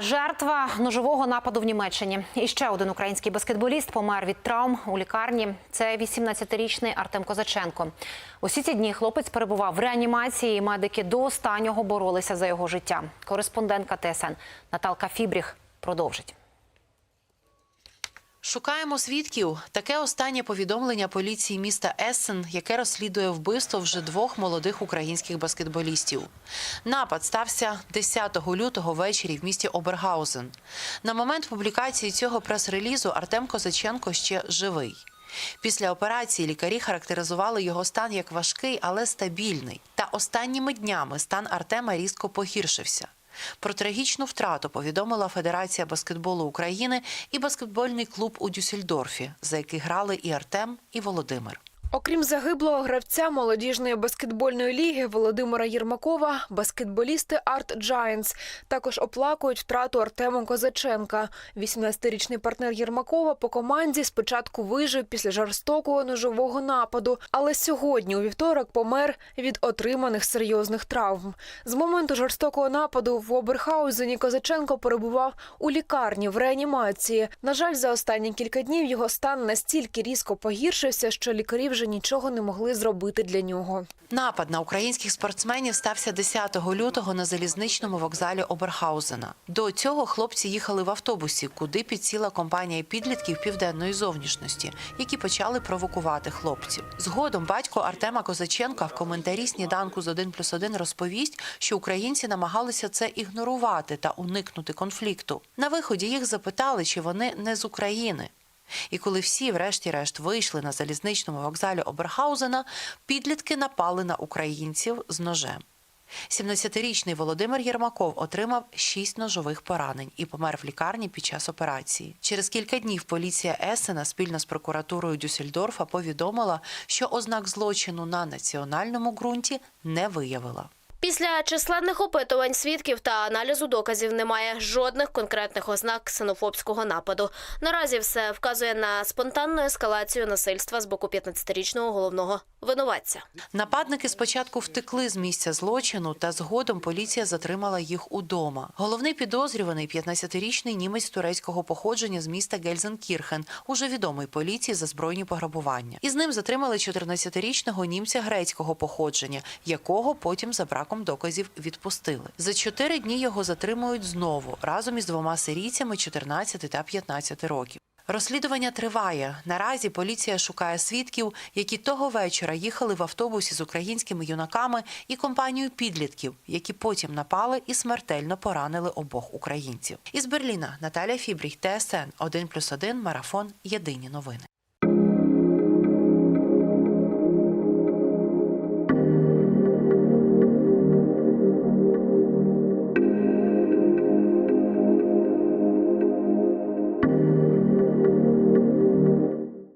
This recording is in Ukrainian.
Жертва ножового нападу в Німеччині. І ще один український баскетболіст помер від травм у лікарні. Це 18-річний Артем Козаченко. Усі ці дні хлопець перебував в реанімації. і Медики до останнього боролися за його життя. Кореспондентка ТСН Наталка Фібріх продовжить. Шукаємо свідків. Таке останнє повідомлення поліції міста Ессен, яке розслідує вбивство вже двох молодих українських баскетболістів. Напад стався 10 лютого ввечері в місті Обергаузен. На момент публікації цього прес-релізу Артем Козаченко ще живий. Після операції лікарі характеризували його стан як важкий, але стабільний. Та останніми днями стан Артема різко погіршився. Про трагічну втрату повідомила Федерація баскетболу України і баскетбольний клуб у Дюссельдорфі, за який грали і Артем, і Володимир. Окрім загиблого гравця молодіжної баскетбольної ліги Володимира Єрмакова, баскетболісти Арт Giants також оплакують втрату Артема Козаченка. 18-річний партнер Єрмакова по команді спочатку вижив після жорстокого ножового нападу, але сьогодні, у вівторок, помер від отриманих серйозних травм. З моменту жорстокого нападу в Оберхаузені Козаченко перебував у лікарні в реанімації. На жаль, за останні кілька днів його стан настільки різко погіршився, що лікарі вже нічого не могли зробити для нього. Напад на українських спортсменів стався 10 лютого на залізничному вокзалі Оберхаузена. До цього хлопці їхали в автобусі, куди підсіла компанія підлітків південної зовнішності, які почали провокувати хлопців. Згодом батько Артема Козаченка в коментарі сніданку з 1 плюс 1 розповість, що українці намагалися це ігнорувати та уникнути конфлікту. На виході їх запитали, чи вони не з України. І коли всі, врешті-решт, вийшли на залізничному вокзалі Оберхаузена, підлітки напали на українців з ножем. 17-річний Володимир Єрмаков отримав шість ножових поранень і помер в лікарні під час операції. Через кілька днів поліція Есена спільно з прокуратурою Дюссельдорфа повідомила, що ознак злочину на національному ґрунті не виявила. Після численних опитувань свідків та аналізу доказів немає жодних конкретних ознак ксенофобського нападу. Наразі все вказує на спонтанну ескалацію насильства з боку 15-річного головного винуватця. Нападники спочатку втекли з місця злочину, та згодом поліція затримала їх удома. Головний підозрюваний 15-річний німець турецького походження з міста Гельзенкірхен, уже відомий поліції за збройні пограбування. Із ним затримали 14-річного німця грецького походження, якого потім за браком доказів відпустили. За чотири дні його затримують знову разом із двома сирійцями 14 та 15 років. Розслідування триває. Наразі поліція шукає свідків, які того вечора їхали в автобусі з українськими юнаками і компанією підлітків, які потім напали і смертельно поранили обох українців. Із Берліна Наталя Фібріх, ТСН 1+,1, Марафон. Єдині новини.